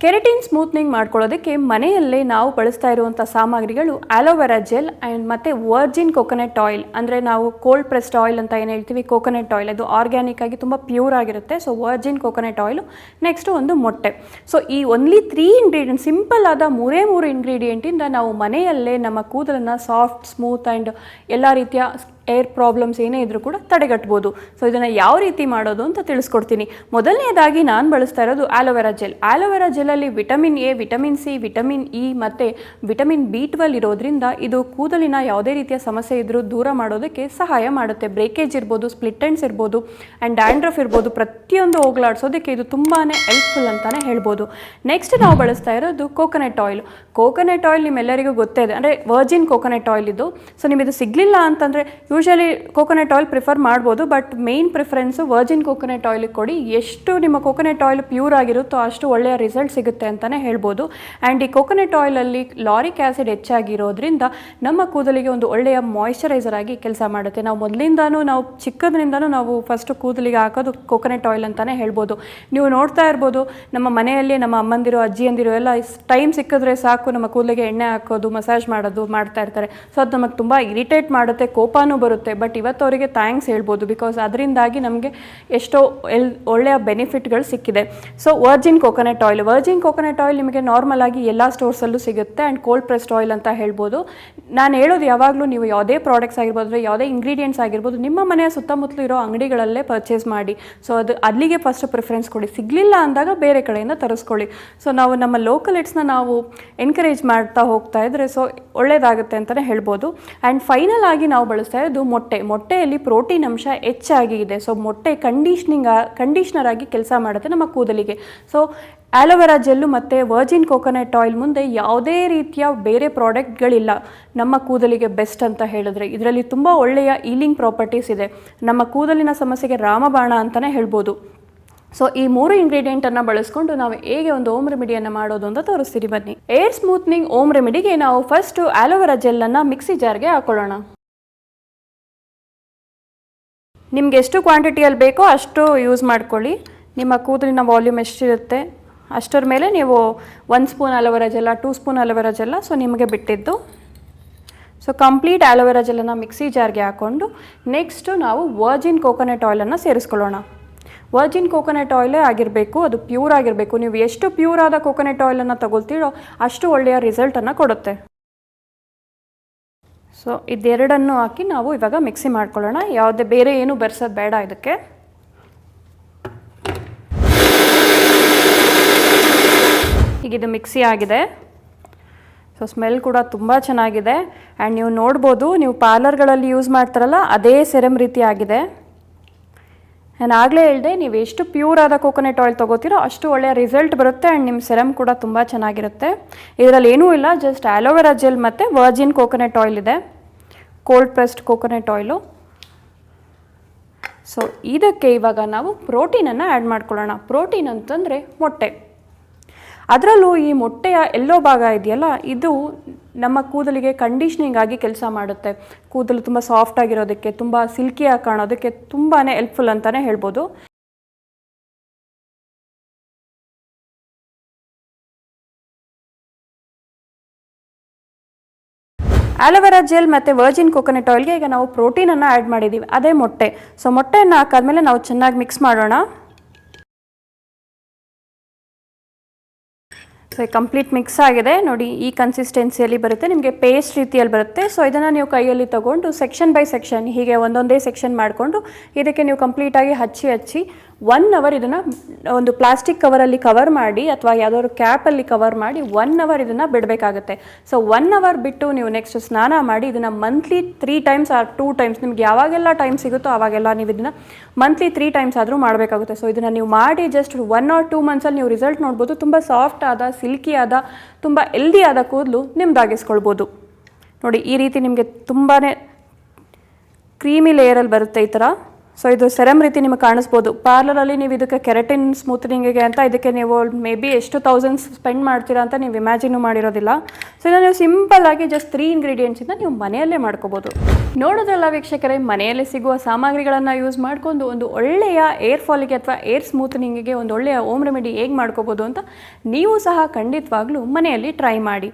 Keratin smoothening ಮಾಡ್ಕೊಳ್ಳೋದಕ್ಕೆ ಮನೆಯಲ್ಲೇ ನಾವು ಬಳಸ್ತಾ ಇರುವಂಥ ಸಾಮಗ್ರಿಗಳು ಆಲೋವೆರಾ ಜೆಲ್ ಆ್ಯಂಡ್ ಮತ್ತು ವರ್ಜಿನ್ ಕೊಕೊನಟ್ ಆಯಿಲ್. ಅಂದರೆ ನಾವು ಕೋಲ್ಡ್ ಪ್ರೆಸ್ಡ್ ಆಯಿಲ್ ಅಂತ ಏನು ಹೇಳ್ತೀವಿ? Coconut oil. ಅದು ಆರ್ಗ್ಯಾನಿಕ್ ಆಗಿ ತುಂಬ ಪ್ಯೂರ್ ಆಗಿರುತ್ತೆ. So, virgin coconut oil. Next ಒಂದು ಮೊಟ್ಟೆ. ಸೊ, ಈ ಒನ್ಲಿ ತ್ರೀ ಇಂಗ್ರೀಡಿಯಂಟ್ ಸಿಂಪಲ್ ಆದ ಮೂರೇ ಮೂರು ಇಂಗ್ರೀಡಿಯೆಂಟಿಂದ ನಾವು ಮನೆಯಲ್ಲೇ ನಮ್ಮ ಕೂದಲನ್ನು ಸಾಫ್ಟ್ ಸ್ಮೂತ್ ಆ್ಯಂಡ್ ಎಲ್ಲ ರೀತಿಯ ಏರ್ ಪ್ರಾಬ್ಲಮ್ಸ್ ಏನೇ ಇದ್ರೂ ಕೂಡ ತಡೆಗಟ್ಬೋದು. ಸೊ ಇದನ್ನು ಯಾವ ರೀತಿ ಮಾಡೋದು ಅಂತ ತಿಳಿಸ್ಕೊಡ್ತೀನಿ. ಮೊದಲನೇದಾಗಿ ನಾನು ಬಳಸ್ತಾ ಇರೋದು aloe vera gel. Aloe vera ಜೆಲಲ್ಲಿ vitamin A, vitamin C, vitamin E ಮತ್ತು ವಿಟಮಿನ್ ಬಿ ಟ್ವೆಲ್ ಇರೋದ್ರಿಂದ ಇದು ಕೂದಲಿನ ಯಾವುದೇ ರೀತಿಯ ಸಮಸ್ಯೆ ಇದ್ದರೂ ದೂರ ಮಾಡೋದಕ್ಕೆ ಸಹಾಯ ಮಾಡುತ್ತೆ. ಬ್ರೇಕೇಜ್ ಇರ್ಬೋದು, ಸ್ಪ್ಲಿಟ್ ಇರ್ಬೋದು ಆ್ಯಂಡ್ ಡ್ಯಾಂಡ್ರಫ್ ಇರ್ಬೋದು, ಪ್ರತಿಯೊಂದು ಹೋಗ್ಲಾಡ್ಸೋದಕ್ಕೆ ಇದು ತುಂಬಾ ಹೆಲ್ಪ್ಫುಲ್ ಅಂತಲೇ ಹೇಳ್ಬೋದು. ನೆಕ್ಸ್ಟ್ ನಾವು ಬಳಸ್ತಾ ಇರೋದು ಕೋಕೋನಟ್ ಆಯಿಲ್ ಕೋಕೋನಟ್ ಆಯಿಲ್ ನಿಮ್ಮೆಲ್ಲರಿಗೂ ಗೊತ್ತೇ ಇದೆ. ಅಂದರೆ ವರ್ಜಿನ್ ಕೋಕೋನಟ್ ಆಯಿಲ್ ಇದು. ಸೊ ನಿಮಗೆ ಸಿಗಲಿಲ್ಲ ಅಂತಂದರೆ ಯೂಶಲಿ ಕೋಕೋನಟ್ ಆಯಿಲ್ ಪ್ರಿಫರ್ ಮಾಡ್ಬೋದು but main preference virgin coconut ಆಯಿಲಿಗೆ ಕೊಡಿ. ಎಷ್ಟು ನಿಮ್ಮ ಕೋಕೋನಟ್ ಆಯಿಲ್ ಪ್ಯೂರ್ ಆಗಿರುತ್ತೋ ಅಷ್ಟು ಒಳ್ಳೆಯ ರಿಸಲ್ಟ್ ಸಿಗುತ್ತೆ ಅಂತಲೇ ಹೇಳ್ಬೋದು. ಆ್ಯಂಡ್ ಈ ಕೋಕೋನಟ್ ಆಯಿಲಲ್ಲಿ ಲಾರಿಕ್ ಆ್ಯಸಿಡ್ ಹೆಚ್ಚಾಗಿರೋದ್ರಿಂದ ನಮ್ಮ ಕೂದಲಿಗೆ ಒಂದು ಒಳ್ಳೆಯ ಮಾಯಿಶ್ಚರೈಸರ್ ಆಗಿ ಕೆಲಸ ಮಾಡುತ್ತೆ. ನಾವು ಮೊದಲಿಂದನೂ ನಾವು ಚಿಕ್ಕದ್ರಿಂದನೂ ನಾವು ಫಸ್ಟು ಕೂದಲಿಗೆ ಹಾಕೋದು ಕೋಕೋನಟ್ ಆಯಿಲ್ ಅಂತಲೇ ಹೇಳ್ಬೋದು. ನೀವು ನೋಡ್ತಾ ಇರ್ಬೋದು, ನಮ್ಮ ಮನೆಯಲ್ಲಿ ನಮ್ಮ ಅಮ್ಮಂದಿರೋ, ಅಜ್ಜಿಯಂದಿರು ಎಲ್ಲ ಟೈಮ್ ಸಿಕ್ಕಿದ್ರೆ ಸಾಕು, ನಮ್ಮ ಕೂದಲಿಗೆ ಎಣ್ಣೆ ಹಾಕೋದು ಮಸಾಜ್ ಮಾಡೋದು ಮಾಡ್ತಾ ಇರ್ತಾರೆ. ಸೊ ಅದು ನಮಗೆ ತುಂಬ ಇರಿಟೇಟ್ ಮಾಡುತ್ತೆ, ಕೋಪನೂ ಬರುತ್ತೆ. ಬಟ್ ಇವತ್ತು ಅವರಿಗೆ ಥ್ಯಾಂಕ್ಸ್ ಹೇಳ್ಬೋದು ಬಿಕಾಸ್ ಅದರಿಂದಾಗಿ ನಮಗೆ ಎಷ್ಟೋ ಎಲ್, ಒಳ್ಳೆಯ ಬೆನಿಫಿಟ್ಗಳು ಸಿಕ್ಕಿದೆ. So virgin coconut oil virgin coconut oil ನಿಮಗೆ ನಾರ್ಮಲ್ ಆಗಿ ಎಲ್ಲ ಸ್ಟೋರ್ಸಲ್ಲೂ ಸಿಗುತ್ತೆ ಆ್ಯಂಡ್ ಕೋಲ್ಡ್ ಪ್ರೆಸ್ಡ್ ಆಯಿಲ್ ಅಂತ ಹೇಳ್ಬೋದು. ನಾನು ಹೇಳೋದು ಯಾವಾಗಲೂ ನೀವು ಯಾವುದೇ ಪ್ರಾಡಕ್ಟ್ಸ್ ಆಗಿರ್ಬೋದು ಯಾವುದೇ ಇಂಗ್ರೀಡಿಯೆಂಟ್ಸ್ ಆಗಿರ್ಬೋದು, ನಿಮ್ಮ ಮನೆಯ ಸುತ್ತಮುತ್ತಲು ಇರೋ ಅಂಗಡಿಗಳಲ್ಲೇ ಪರ್ಚೇಸ್ ಮಾಡಿ. ಸೊ ಅದು ಅಲ್ಲಿಗೆ ಫಸ್ಟ್ ಪ್ರಿಫರೆನ್ಸ್ ಕೊಡಿ. ಸಿಗಲಿಲ್ಲ ಅಂದಾಗ ಬೇರೆ ಕಡೆಯಿಂದ ತರಿಸ್ಕೊಳ್ಳಿ. ಸೊ ನಾವು ನಮ್ಮ ಲೋಕಲ್ ಇಟ್ಸ್ನ ನಾವು ಎನ್ಕರೇಜ್ ಮಾಡ್ತಾ ಹೋಗ್ತಾ ಇದ್ರೆ ಸೊ ಒಳ್ಳೇದಾಗುತ್ತೆ ಅಂತಲೇ ಹೇಳ್ಬೋದು. ಆ್ಯಂಡ್ ಫೈನಲ್ ಆಗಿ ನಾವು ಬಳಸ್ತಾ ಮೊಟ್ಟೆ. ಮೊಟ್ಟೆಯಲ್ಲಿ ಪ್ರೋಟೀನ್ ಅಂಶ ಹೆಚ್ಚಾಗಿ ಇದೆ. ಸೊ ಮೊಟ್ಟೆ ಕಂಡೀಷ್ನಿಂಗ್ ಕಂಡೀಷ್ನರ್ ಆಗಿ ಕೆಲಸ ಮಾಡುತ್ತೆ ನಮ್ಮ ಕೂದಲಿಗೆ. ಸೊ ಆಲೋವೆರಾ ಜೆಲ್ಲು ಮತ್ತು ವರ್ಜಿನ್ ಕೋಕೋನಟ್ ಆಯಿಲ್ ಮುಂದೆ ಯಾವುದೇ ರೀತಿಯ ಬೇರೆ ಪ್ರಾಡಕ್ಟ್ಗಳಿಲ್ಲ ನಮ್ಮ ಕೂದಲಿಗೆ ಬೆಸ್ಟ್ ಅಂತ ಹೇಳಿದ್ರೆ. ಇದರಲ್ಲಿ ತುಂಬ ಒಳ್ಳೆಯ ಈಲಿಂಗ್ ಪ್ರಾಪರ್ಟೀಸ್ ಇದೆ. ನಮ್ಮ ಕೂದಲಿನ ಸಮಸ್ಯೆಗೆ ರಾಮಬಾಣ ಅಂತಲೇ ಹೇಳ್ಬೋದು. ಸೊ ಈ ಮೂರು ಇಂಗ್ರೀಡಿಯೆಂಟನ್ನು ಬಳಸ್ಕೊಂಡು ನಾವು ಹೇಗೆ ಒಂದು ಓಮ್ ರೆಮಿಡಿಯನ್ನು ಮಾಡೋದು ಅಂತ ತೋರಿಸ್ತೀರಿ ಬನ್ನಿ. ಏರ್ ಸ್ಮೂತ್ನಿಂಗ್ ಓಮ್ ರೆಮಿಡಿಗೆ ನಾವು ಫಸ್ಟು ಆಲೋವೆರಾ ಜೆಲ್ಲನ್ನು ಮಿಕ್ಸಿ ಜಾರ್ಗೆ ಹಾಕೊಳ್ಳೋಣ. ನಿಮ್ಗೆ ಎಷ್ಟು ಕ್ವಾಂಟಿಟಿಯಲ್ಲಿ ಬೇಕೋ ಅಷ್ಟು ಯೂಸ್ ಮಾಡ್ಕೊಳ್ಳಿ. ನಿಮ್ಮ ಕೂದಲಿನ ವಾಲ್ಯೂಮ್ ಎಷ್ಟಿರುತ್ತೆ, ಅಷ್ಟರ ಮೇಲೆ ನೀವು ಒನ್ ಸ್ಪೂನ್ ಅಲೋವೆರಾ ಜೆಲ್ಲ ಟೂ ಸ್ಪೂನ್ ಅಲೋವೆರಾ ಜೆಲ್ಲ ಸೊ ನಿಮಗೆ ಬಿಟ್ಟಿದ್ದು. ಸೊ ಕಂಪ್ಲೀಟ್ ಆಲೋವೆರಾ ಜೆಲ್ಲನ್ನು ಮಿಕ್ಸಿ ಜಾರ್ಗೆ ಹಾಕ್ಕೊಂಡು ನೆಕ್ಸ್ಟು ನಾವು ವರ್ಜಿನ್ ಕೋಕೋನಟ್ ಆಯಿಲನ್ನು ಸೇರಿಸ್ಕೊಳ್ಳೋಣ. ವರ್ಜಿನ್ ಕೋಕೋನಟ್ ಆಯಿಲೇ ಆಗಿರಬೇಕು, ಅದು ಪ್ಯೂರ್ ಆಗಿರಬೇಕು. ನೀವು ಎಷ್ಟು ಪ್ಯೂರ್ ಆದ ಕೋಕೋನಟ್ ಆಯಿಲನ್ನು ತಗೊಳ್ತೀರೋ ಅಷ್ಟು ಒಳ್ಳೆಯ ರಿಸಲ್ಟನ್ನು ಕೊಡುತ್ತೆ. ಸೊ ಇದೆರಡನ್ನು ಹಾಕಿ ನಾವು ಇವಾಗ ಮಿಕ್ಸಿ ಮಾಡ್ಕೊಳ್ಳೋಣ. ಯಾವುದೇ ಬೇರೆ ಏನು ಬೆರೆಸೋದು ಬೇಡ ಇದಕ್ಕೆ. ಈಗ ಇದು ಮಿಕ್ಸಿ ಆಗಿದೆ. ಸೊ ಸ್ಮೆಲ್ ಕೂಡ ತುಂಬ ಚೆನ್ನಾಗಿದೆ. ಆ್ಯಂಡ್ ನೀವು ನೋಡ್ಬೋದು, ನೀವು ಪಾರ್ಲರ್ಗಳಲ್ಲಿ ಯೂಸ್ ಮಾಡ್ತಾರಲ್ಲ, ಅದೇ ಸೆರಮ್ ರೀತಿ ಆಗಿದೆ. ನಾನು ಆಗಲೇ ಹೇಳಿದೆ, ನೀವು ಎಷ್ಟು ಪ್ಯೂರ್ ಆದ ಕೋಕೋನಟ್ ಆಯಿಲ್ ತೊಗೋತೀರೋ ಅಷ್ಟು ಒಳ್ಳೆಯ ರಿಸಲ್ಟ್ ಬರುತ್ತೆ ಆ್ಯಂಡ್ ನಿಮ್ಮ ಸೆರಮ್ ಕೂಡ ತುಂಬ ಚೆನ್ನಾಗಿರುತ್ತೆ. ಇದರಲ್ಲಿ ಏನೂ ಇಲ್ಲ ಜಸ್ಟ್ ಆ್ಯಲೋವೆರಾ ಜೆಲ್ ಮತ್ತು ವರ್ಜಿನ್ ಕೋಕೋನಟ್ ಆಯಿಲ್ ಇದೆ. Cold pressed coconut oil so ಇದಕ್ಕೆ ಇವಾಗ ನಾವು ಪ್ರೋಟೀನನ್ನು ಆ್ಯಡ್ ಮಾಡ್ಕೊಳ್ಳೋಣ. ಪ್ರೋಟೀನ್ ಅಂತಂದರೆ ಮೊಟ್ಟೆ. ಅದರಲ್ಲೂ ಈ ಮೊಟ್ಟೆಯ ಎಲ್ಲೋ ಭಾಗ ಇದೆಯಲ್ಲ, ಇದು ನಮ್ಮ ಕೂದಲಿಗೆ ಕಂಡೀಷ್ನಿಂಗ್ ಆಗಿ ಕೆಲಸ ಮಾಡುತ್ತೆ. ಕೂದಲು ತುಂಬ ಸಾಫ್ಟ್ ಆಗಿರೋದಕ್ಕೆ, ತುಂಬ ಸಿಲ್ಕಿಯಾಗಿ ಕಾಣೋದಕ್ಕೆ ತುಂಬಾ ಹೆಲ್ಪ್ಫುಲ್ ಅಂತಲೇ ಹೇಳ್ಬೋದು. ಆಲೋವೆರಾ ಜೆಲ್ ಮತ್ತು ವರ್ಜಿನ್ ಕೋಕೋನಟ್ ಆಯಿಲ್ಗೆ ಈಗ ನಾವು ಪ್ರೋಟೀನನ್ನು ಆ್ಯಡ್ ಮಾಡಿದ್ದೀವಿ ಅದೇ ಮೊಟ್ಟೆ. ಸೊ ಮೊಟ್ಟೆಯನ್ನು ಹಾಕಾದ್ಮೇಲೆ ನಾವು ಚೆನ್ನಾಗಿ ಮಿಕ್ಸ್ ಮಾಡೋಣ. ಸೊ ಕಂಪ್ಲೀಟ್ ಮಿಕ್ಸ್ ಆಗಿದೆ. ನೋಡಿ, ಈ ಕನ್ಸಿಸ್ಟೆನ್ಸಿಯಲ್ಲಿ ಬರುತ್ತೆ. ನಿಮಗೆ ಪೇಸ್ಟ್ ರೀತಿಯಲ್ಲಿ ಬರುತ್ತೆ. ಸೊ ಇದನ್ನು ನೀವು ಕೈಯಲ್ಲಿ ತಗೊಂಡು ಸೆಕ್ಷನ್ ಬೈ ಸೆಕ್ಷನ್ ಹೀಗೆ ಒಂದೊಂದೇ ಸೆಕ್ಷನ್ ಮಾಡಿಕೊಂಡು ಇದಕ್ಕೆ ನೀವು ಕಂಪ್ಲೀಟಾಗಿ ಹಚ್ಚಿ ಹಚ್ಚಿ ಒನ್ ಅವರ್ ಇದನ್ನು, ಒಂದು ಪ್ಲಾಸ್ಟಿಕ್ ಕವರಲ್ಲಿ ಕವರ್ ಮಾಡಿ ಅಥವಾ ಯಾವುದಾದ್ರು ಕ್ಯಾಪಲ್ಲಿ ಕವರ್ ಮಾಡಿ ಒನ್ ಅವರ್ ಇದನ್ನು ಬಿಡಬೇಕಾಗುತ್ತೆ. ಸೊ ಒನ್ ಅವರ್ ಬಿಟ್ಟು ನೀವು ನೆಕ್ಸ್ಟ್ ಸ್ನಾನ ಮಾಡಿ ಇದನ್ನು monthly three times or two times ನಿಮ್ಗೆ ಯಾವಾಗೆಲ್ಲ ಟೈಮ್ ಸಿಗುತ್ತೋ ಆವಾಗೆಲ್ಲ ನೀವು ಇದನ್ನು ಮಂತ್ಲಿ ತ್ರೀ ಟೈಮ್ಸ್ ಆದರೂ ಮಾಡಬೇಕಾಗುತ್ತೆ. ಸೊ ಇದನ್ನು ನೀವು ಮಾಡಿ ಜಸ್ಟ್ ಒನ್ ಆರ್ ಟೂ ಮಂತ್ಸಲ್ಲಿ ನೀವು ರಿಸಲ್ಟ್ ನೋಡ್ಬೋದು. ತುಂಬ ಸಾಫ್ಟ್ ಆದ ಸಿಲ್ಕಿ ಆದ, ತುಂಬ ಎಲ್ದಿ ಆದ ಕೂದಲು ನಿಮ್ದಾಗಿಸ್ಕೊಳ್ಬೋದು. ನೋಡಿ, ಈ ರೀತಿ ನಿಮಗೆ ತುಂಬಾ ಕ್ರೀಮಿ ಲೇಯರಲ್ಲಿ ಬರುತ್ತೆ ಈ ಥರ ಸೊ ಇದು ಸೆರಮ್ ರೀತಿ ನಿಮಗೆ ಕಾಣಿಸ್ಬೋದು. ಪಾರ್ಲರಲ್ಲಿ ನೀವು ಇದಕ್ಕೆ ಕೆರೆಟಿನ್ ಸ್ಮೂತ್ನಿಂಗಿಗೆ ಅಂತ ಇದಕ್ಕೆ ನೀವು ಮೇ ಬಿ ಎಷ್ಟು ತೌಸಂಡ್ಸ್ ಸ್ಪೆಂಡ್ ಮಾಡ್ತೀರಾ ಅಂತ ನೀವು ಇಮ್ಯಾಜಿನ್ ಮಾಡಿರೋದಿಲ್ಲ. ಸೊ ಇದನ್ನು ನೀವು ಸಿಂಪಲ್ ಆಗಿ ಜಸ್ಟ್ ತ್ರೀ ಇಂಗ್ರೀಡಿಯೆಂಟ್ಸಿಂದ ನೀವು ಮನೆಯಲ್ಲೇ ಮಾಡ್ಕೋಬೋದು. ನೋಡೋದ್ರಲ್ಲ ವೀಕ್ಷಕರೇ, ಮನೆಯಲ್ಲೇ ಸಿಗುವ ಸಾಮಗ್ರಿಗಳನ್ನು ಯೂಸ್ ಮಾಡ್ಕೊಂಡು ಒಂದು ಒಳ್ಳೆಯ ಏರ್ ಫಾಲಿಗೆ ಅಥವಾ ಏರ್ ಸ್ಮೂತ್ನಿಂಗಿಗೆ ಒಂದು ಒಳ್ಳೆಯ ಓಮ್ ರೆಮಿಡಿ ಹೇಗೆ ಮಾಡ್ಕೋಬೋದು ಅಂತ ನೀವು ಸಹ ಖಂಡಿತವಾಗ್ಲೂ ಮನೆಯಲ್ಲಿ ಟ್ರೈ ಮಾಡಿ.